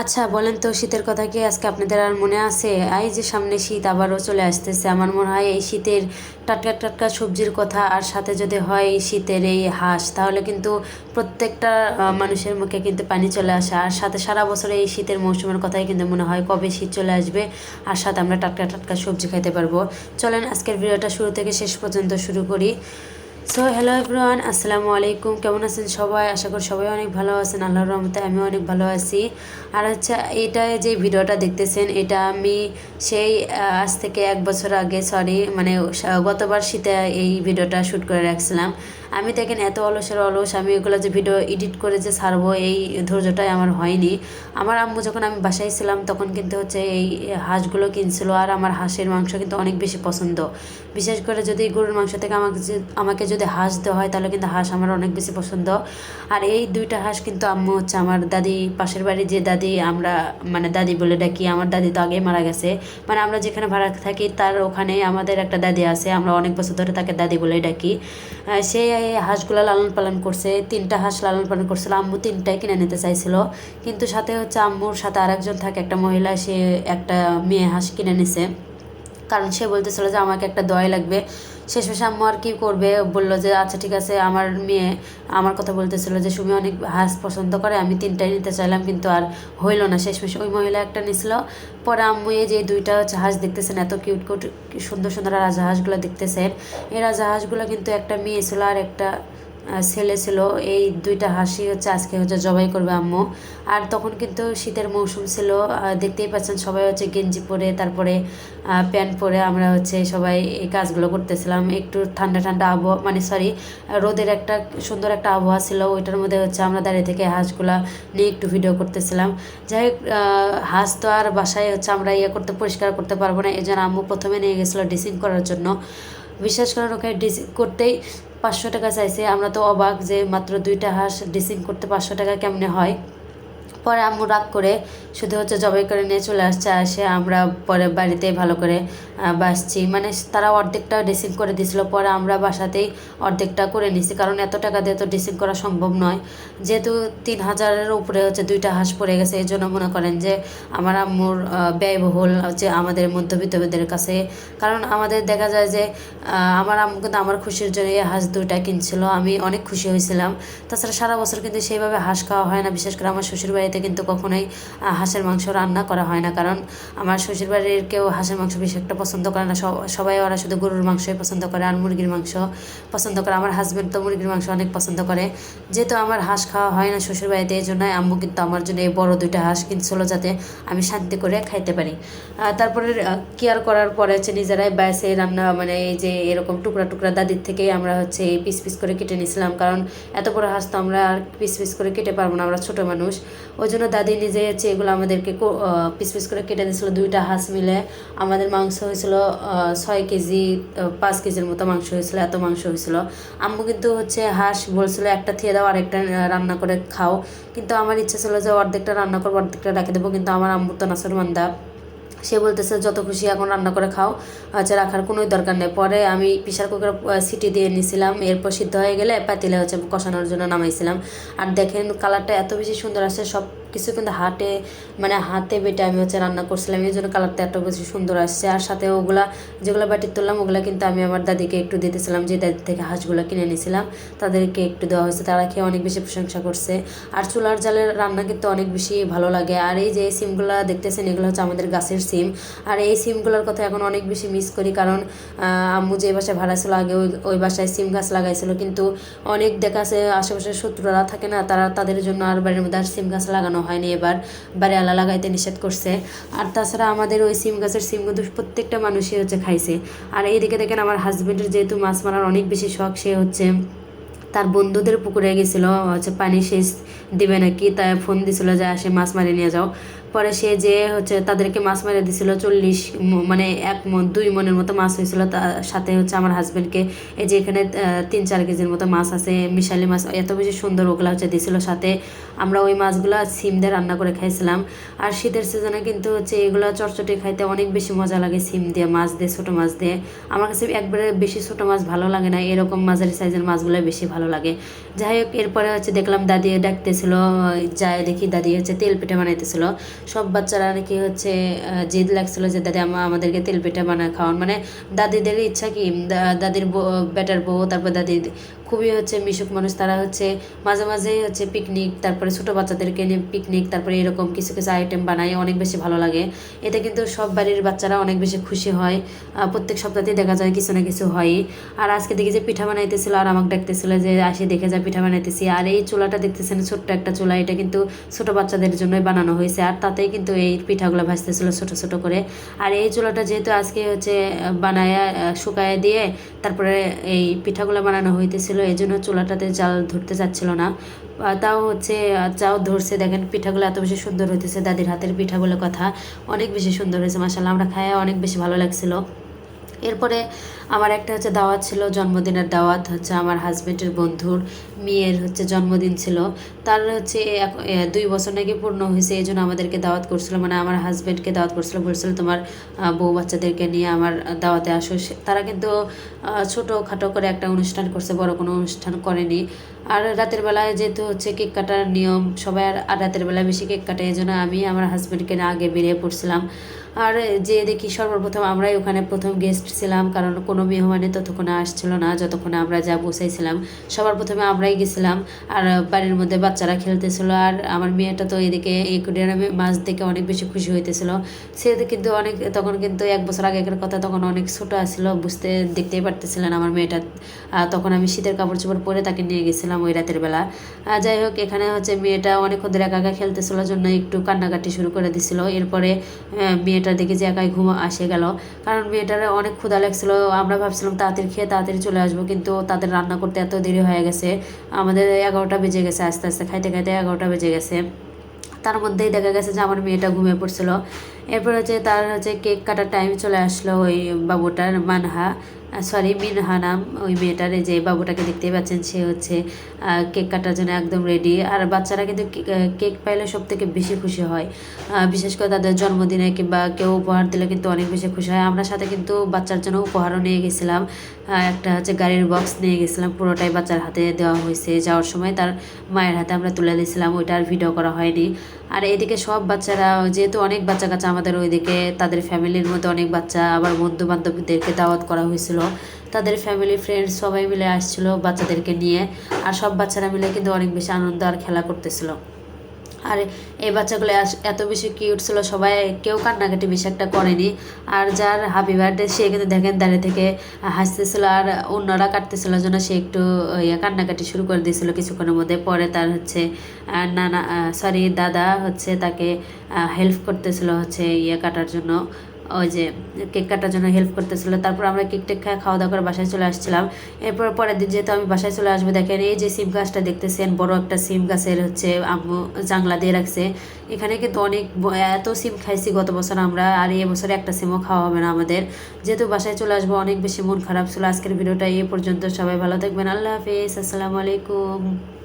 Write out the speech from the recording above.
আচ্ছা বলেন তো, শীতের কথা কি আজকে আপনাদের আর মনে আছে? এই যে সামনে শীত আবারও চলে আসতেছে, আমার মনে হয় এই শীতের টাটকা টাটকা সবজির কথা আর সাথে যদি হয় এই শীতের এই হাঁস, তাহলে কিন্তু প্রত্যেকটা মানুষের মুখে কিন্তু পানি চলে আসে। আর সাথে সারা বছরে এই শীতের মৌসুমের কথাই কিন্তু মনে হয়, কবে শীত চলে আসবে, আর সাথে আমরা টাটকা টাটকা সবজি খাইতে পারব। চলেন, আজকের ভিডিওটা শুরু থেকে শেষ পর্যন্ত শুরু করি। সো হ্যালো এভরিওয়ান আসসালামু আলাইকুম কেমন আছেন সবাই? আশা করি সবাই অনেক ভালো আছেন। আল্লাহর রহমতে আমিও অনেক ভালো আছি। আর আচ্ছা এটা যে ভিডিওটা দেখতেছেন, এটা আমি সেই আজ থেকে এক বছর আগে সরি মানে গতবার শীতে এই ভিডিওটা শ্যুট করে রাখছিলাম। আমি দেখেন এত অলসের অলস, আমি এগুলো যে ভিডিও এডিট করে যে ছাড়বো, এই ধৈর্যটাই আমার হয়নি। আমার আম্মু যখন আমি বাসায় ছিলাম, তখন কিন্তু হচ্ছে এই হাঁসগুলো কিনছিল আর আমার হাঁসের মাংস কিন্তু অনেক বেশি পছন্দ। বিশেষ করে যদি গরুর মাংস থেকে আমাকে আমাকে যদি হাঁস দেওয়া হয়, তাহলে কিন্তু হাঁস আমার অনেক বেশি পছন্দ। আর এই দুইটা হাঁস কিন্তু আম্মু হচ্ছে আমার দাদি, পাশের বাড়ি যে দাদি, আমরা মানে দাদি বলে ডাকি, আমার দাদি তো আগেই মারা গেছে। মানে আমরা যেখানে ভাড়া থাকি, তার ওখানে আমাদের একটা দাদি আছে, আমরা অনেক বছর ধরে তাকে দাদি বলে ডাকি। সে হাঁসগুলো লালন পালন করছে, তিনটা হাঁস লালন পালন করছিল, আম্মু তিনটাই কিনে নিতে চাইছিল। কিন্তু সাথে হচ্ছে আম্মুর সাথে আরেকজন থাকে, একটা মহিলা, সে একটা মেয়ে হাঁস কিনে নিছে। কারণ সে বলতেছিল যে, আমাকে একটা দয় লাগবে। শেষমেশে আম্মু আর কি করবে? বলল যে আচ্ছা ঠিক আছে। আমার মেয়ে আমার কথা বলতেছিল যে, সুমি অনেক হাঁস পছন্দ করে, আমি তিনটাই নিতে চাইলাম, কিন্তু আর হইল না। শেষ শেষমেশে ওই মহিলা একটা নিছিল। পরে আম্মু এই যে দুইটা জাহাজ দেখতেছেন, এত কিউট কিউট সুন্দর সুন্দর রাজাহাঁসগুলো দেখতেছেন। এই রাজাহাঁসগুলো কিন্তু একটা মেয়ে ছিল আর একটা ছেলে ছিল, এই দুইটা হাসি হচ্ছে, আজকে হচ্ছে জবাই করবে আম্মু। আর তখন কিন্তু শীতের মৌসুম ছিল দেখতেই পাচ্ছেন সবাই হচ্ছে গেঞ্জি পরে, তারপরে প্যান্ট পরে আমরা হচ্ছে সবাই এই কাজগুলো করতেছিলাম। একটু ঠান্ডা ঠান্ডা আবহাওয়া মানে সরি রোদের একটা সুন্দর একটা আবহাওয়া ছিল, ওইটার মধ্যে হচ্ছে আমরা দাঁড়িয়ে থেকে হাঁসগুলা নিয়ে একটু ভিডিও করতেছিলাম। যাই হোক হাঁস তো আর বাসায় হচ্ছে আমরা ইয়ে করতে, পরিষ্কার করতে পারব না, এই জন্য আম্মু প্রথমে নিয়ে গেছিল ড্রেসিং করার জন্য। বিশ্বাস করেন ওখানে ড্রেসিং করতেই পাঁচশো টাকা চাইছে। আমরা তো অবাক যে মাত্র দুইটা হাঁস ড্রেসিং করতে পাঁচশো টাকা কেমনে হয়। পরে আম্মু রাগ করে শুধু হচ্ছে জবাই করে নিয়ে চলে আসছে আসে আমরা পরে বাড়িতে ভালো করে বাসছি মানে তারা অর্ধেকটা ড্রেসিং করে দিছিল পরে আমরা বাসাতেই অর্ধেকটা করে নিছি কারণ এত টাকা দিয়ে তো ড্রেসিং করা সম্ভব নয়। যেহেতু তিন হাজারের উপরে হচ্ছে দুইটা হাঁস পড়ে গেছে, এই জন্য মনে করেন যে আমার আম্মুর ব্যয়বহুল হচ্ছে আমাদের মধ্যবিত্তদের কাছে। কারণ আমাদের দেখা যায় যে আমার আম্মু কিন্তু আমার খুশির জন্য এই হাঁস দুইটা কিনছিল। আমি অনেক খুশি হয়েছিলাম। তাছাড়া সারা বছর কিন্তু সেইভাবে হাঁস খাওয়া হয় না। বিশেষ করে আমার শ্বশুর বাড়িতে কিন্তু কখনোই হাঁসের মাংস রান্না করা হয় না। কারণ আমার শ্বশুর বাড়ির কেউ হাঁসের মাংস বেশি একটা পছন্দ করে না সবাই ওরা শুধু গরুর মাংসই পছন্দ করে আর মুরগির মাংস পছন্দ করে। আমার হাজব্যান্ড তো মুরগির মাংস অনেক পছন্দ করে। যেহেতু আমার হাঁস খাওয়া হয় না শ্বশুর বাড়িতে এই জন্য আম্মু কিন্তু আমার জন্য এই বড় দুইটা হাঁস কিনছিল যাতে আমি শান্তি করে খাইতে পারি। তারপরে কেয়ার করার পরে হচ্ছে নিজেরাই বাইসে রান্না মানে এই যে এরকম টুকরা টুকরা দাদির থেকেই আমরা হচ্ছে পিস পিস করে কেটে নিয়েছিলাম কারণ এত বড় হাঁস তো আমরা আর পিস পিস করে কেটে পারব না, আমরা ছোট মানুষ। ওই জন্য দাদি নিজে হচ্ছে এগুলো আমাদেরকে পিস পিস করে কেটে দিয়েছিল দুইটা হাঁস মিলে। আমাদের মাংস হয়েছিল ছয় কেজি পাঁচ কেজির মতো মাংস হয়েছিল, এত মাংস হয়েছিল। আম্মু কিন্তু হচ্ছে হাঁস বলছিল, একটা থিয়ে দাও, আরেকটা রান্না করে খাও। কিন্তু আমার ইচ্ছা ছিল যে অর্ধেকটা রান্না করব, অর্ধেকটা রেখে দেবো, কিন্তু আমার আম্মুর তো নাসর মান্দা সে বলতেছে, যত খুশি এখন রান্না করে খাও আচ্ছা রাখার কোনোই দরকার নেই। পরে আমি প্রেশার কুকার সিটি দিয়ে নিয়েছিলাম এরপর সিদ্ধ হয়ে গেলে পাতিলে হচ্ছে কষানোর জন্য নামাইছিলাম। আর দেখেন, কালারটা এত বেশি সুন্দর আসছে, সব কিছু কিন্তু হাতে মানে হাতে বেটে আমি হচ্ছে রান্না করছিলাম, এই জন্য কালারটা এত বেশি সুন্দর আসছে। আর সাথে ওগুলা, যেগুলো বাটি তুললাম, ওগুলা কিন্তু আমি আমার দাদিকে একটু দিতেছিলাম, যে দাদি থেকে হাঁসগুলো কিনে নিয়েছিলাম তাদেরকে একটু দেওয়া হয়েছে, তারা খেয়ে অনেক বেশি প্রশংসা করছে। আর চুলার জালের রান্না কিন্তু অনেক বেশি ভালো লাগে। আর এই যে সিমগুলো দেখতেছেন, এগুলো হচ্ছে আমাদের গাছের সিম। আর এই সিমগুলোর কথা এখন অনেক বেশি মিস করি, কারণ আম্মু যে বাসায় ভাড়া ছিল, আগে ওই ওই বাসায় সিম গাছ লাগাইছিল, কিন্তু অনেক দেখা আছে আশেপাশে শত্রুরা থাকে না, তারা তাদের জন্য আর বাড়ির মধ্যে আর সিম গাছ লাগানো হয়নি এবার। বাড়িওয়ালা লাগাইতে নিষেধ করছে। আর তাছাড়া আমাদের ওই সিম গাছের সিম কিন্তু প্রত্যেকটা মানুষই হচ্ছে খাইছে। আর এইদিকে দেখেন আমার হাজব্যান্ডের যেহেতু মাছ মারার অনেক বেশি শখ, সে হচ্ছে তার বন্ধুদের পুকুরে গেছিল, হচ্ছে পানি সেচ দিবে নাকি, তাই ফোন দিছিল যে আসে মাছ মারি নিয়ে যাও। পরে সে যে হচ্ছে তাদেরকে মাছ মেরে দিছিল, চল্লিশ মানে এক মন, দুই মনের মতো মাছ হয়েছিল। তার সাথে হচ্ছে আমার হাজবেন্ডকে এই যে এখানে তিন চার কেজির মতো মাছ আছে, মিশালি মাছ, এত বেশি সুন্দর ওগুলা হচ্ছে দিছিল। সাথে আমরা ওই মাছগুলো সিম দিয়ে রান্না করে খাইছিলাম। আর শীতের সিজনে কিন্তু হচ্ছে এগুলো চটচটে খাইতে অনেক বেশি মজা লাগে সিম দিয়ে, মাছ দিয়ে, ছোটো মাছ দিয়ে। আমার কাছে একবারে বেশি ছোটো মাছ ভালো লাগে না, এরকম মাঝারি সাইজের মাছগুলো বেশি ভালো লাগে। যাই হোক, এরপরে হচ্ছে দেখলাম দাদি ডাকতেছিল যায় দেখি দাদি হচ্ছে তেল পিঠা বানাইতেছিল। সব বাচ্চারা নাকি হচ্ছে জিদ লাগছিল যে, দাদি, আমা, আমাদেরকে তেল পিঠা বানায় খাওয়ান। মানে দাদিদের ইচ্ছা কি দাদির বেটার বউ, তারপর দাদি খুবই হচ্ছে মিশুক মানুষ, তারা হচ্ছে মাঝে মাঝেই হচ্ছে পিকনিক তারপরে ছোটো বাচ্চাদেরকে নিয়ে পিকনিক তারপরে এরকম কিছু কিছু আইটেম বানায় অনেক বেশি ভালো লাগে। এতে কিন্তু সব বাড়ির বাচ্চারা অনেক বেশি খুশি হয়। প্রত্যেক সপ্তাহতেই দেখা যায় কিছু না কিছু হয়। আর আজকে দেখি যে পিঠা বানাইতেছিল আর আমাকে ডাকতেছিল যে, আসি দেখে যা পিঠা বানাইতেছি। আর এই চুলাটা দেখতেছেন ছোট্ট একটা চুলা, এটা কিন্তু ছোট বাচ্চাদের জন্যই বানানো হয়েছে। আর তাতেই কিন্তু এই পিঠাগুলো ভাজতেছিল ছোট ছোট করে। আর এই চুলাটা যেহেতু আজকে হচ্ছে বানায় শুকায় দিয়ে তারপরে এই পিঠাগুলো বানানো হইতেছিল এই জন্য চুলাটাতে জাল ধরতে চাচ্ছিল না। তাও হচ্ছে চাও ধরছে। দেখেন, পিঠাগুলো এত বেশি সুন্দর হইতেছে, দাদির হাতের পিঠাগুলোর কথা। অনেক বেশি সুন্দর হয়েছে মাসাল্লাহ আমরা খাইয়ে অনেক বেশি ভালো লাগছিল। এরপরে আমার একটা হচ্ছে দাওয়াত ছিল, জন্মদিনের দাওয়াত হচ্ছে আমার হাজবেন্ডের বন্ধুর মেয়ের হচ্ছে জন্মদিন ছিল। তার হচ্ছে দুই বছর নাকি পূর্ণ হয়েছে, এই জন্য আমাদেরকে দাওয়াত করছিল। মানে আমার হাজবেন্ডকে দাওয়াত করছিল, বলছিল তোমার বউ বাচ্চাদেরকে নিয়ে আমার দাওয়াতে আসো। তারা কিন্তু ছোটোখাটো করে একটা অনুষ্ঠান করছে, বড় কোনো অনুষ্ঠান করেনি। আর রাতের বেলায় যেহেতু হচ্ছে কেক কাটার নিয়ম, সবাই আর রাতের বেলায় বেশি কেক কাটে, এই জন্য আমি আমার হাজবেন্ডকে না আগে বেরিয়ে পড়ছিলাম। আর যে দেখি সর্বপ্রথম আমরাই ওখানে প্রথম গেস্ট ছিলাম কারণ কোনো মেহমানে ততক্ষণে আসছিল না যতক্ষণে আমরা যা বসেছিলাম সবার প্রথমে আমরাই গেছিলাম। আর বাড়ির মধ্যে বাচ্চারা খেলতেছিল আর আমার মেয়েটা তো এদিকে একুডিয়ামে মাছ দেখে অনেক বেশি খুশি হইতেছিল। সে কিন্তু অনেক তখন কিন্তু এক বছর আগেকার কথা তখন অনেক ছোটো আসছিল বুঝতে দেখতেই পারতেছিলেন আমার মেয়েটা। তখন আমি শীতের কাপড় চোপড় পরে তাকে নিয়ে গেছিলাম ওই রাতের বেলা। যাই হোক এখানে হচ্ছে মেয়েটা অনেক ওদের একা একা খেলতেছিল জন্য একটু কান্নাকাটি শুরু করে দিছিল। এরপরে আহ, মেয়েটা দেখে যে একাই ঘুম আসে গেল। কারণ মেয়েটার অনেক ক্ষুধা লাগছিল। আমরা ভাবছিলাম, তাড়াতাড়ি খেয়ে তাড়াতাড়ি চলে আসব। কিন্তু তাদের রান্না করতে এত দেরি হয়ে গেছে। আমাদের এগারোটা বেজে গেছে আস্তে আস্তে। খাইতে খাইতে এগারোটা বেজে গেছে। তার মধ্যেই দেখা গেছে যে, আমার মেয়েটা ঘুমিয়ে পড়ছিল। এরপর হচ্ছে তার হচ্ছে কেক কাটার টাইম চলে আসলো ওই বাবুটার, মানহা। সরি মিনহা নাম ওই মেয়েটার যে বাবুটাকে দেখতেই পাচ্ছেন, সে হচ্ছে কেক কাটার জন্য একদম রেডি আর বাচ্চারা কিন্তু কেক পাইলে সব থেকে বেশি খুশি হয়। বিশেষ করে তাদের জন্মদিনে কিংবা কেউ উপহার দিলে কিন্তু অনেক বেশি খুশি হয়। আমরা সাথে কিন্তু বাচ্চার জন্য উপহারও নিয়ে গেছিলাম। একটা হচ্ছে গাড়ির বক্স নিয়ে গেছিলাম, পুরোটাই বাচ্চার হাতে দেওয়া হয়েছে। যাওয়ার সময় তার মায়ের হাতে আমরা তুলে দিয়েছিলাম, ওইটা আর ভিডিও করা হয়নি। আর এদিকে সব বাচ্চারা, যেহেতু অনেক বাচ্চা কাচ্চা আমাদের ওইদিকে, তাদের ফ্যামিলির মধ্যে অনেক বাচ্চা, আবার বন্ধু বান্ধবদেরকে দাওয়াত করা হয়েছিল। তাদের ফ্যামিলি ফ্রেন্ডস সবাই মিলে আসছিল বাচ্চাদেরকে নিয়ে। আর সব বাচ্চারা মিলে কিন্তু অনেক বেশি আনন্দ আর খেলা করতেছিল। আর এই বাচ্চাগুলো এত বেশি কিউট ছিল, সবাই কেউ কান্নাকাটি বেশি একটা করেনি। আর যার হ্যাপি বার্থডে সে কিন্তু দেখেন দাঁড়িয়ে থেকে হাসতেছিল আর অন্যরা কাটতেছিল জন্য সে একটু ইয়ে কান্নাকাটি শুরু করে দিয়েছিল কিছুক্ষণের মধ্যে। পরে তার হচ্ছে নানা সরি দাদা হচ্ছে তাকে হেল্প করতেছিল হচ্ছে ইয়ে কাটার জন্য। ওই যে কেক কাটার জন্য হেল্প করতেছিল। তারপর আমরা কেক টেক খায় খাওয়া দাওয়া করে বাসায় চলে আসছিলাম। এরপর পরের দিন যেহেতু আমি বাসায় চলে আসব, দেখেন এই যে সিম গাছটা দেখতেছেন, বড় একটা সিম গাছের হচ্ছে আম্মু জাংলা দিয়ে রাখছে। এখানে কিন্তু অনেক এত সিম খাইছি গত বছর আমরা, আর এ বছরে একটা সিমও খাওয়া হবে না আমাদের। যেহেতু বাসায় চলে আসব, অনেক বেশি মন খারাপ ছিল। আজকের ভিডিওটা এই পর্যন্ত। সবাই ভালো থাকবেন। আল্লাহ হাফিজ। আসসালামু আলাইকুম।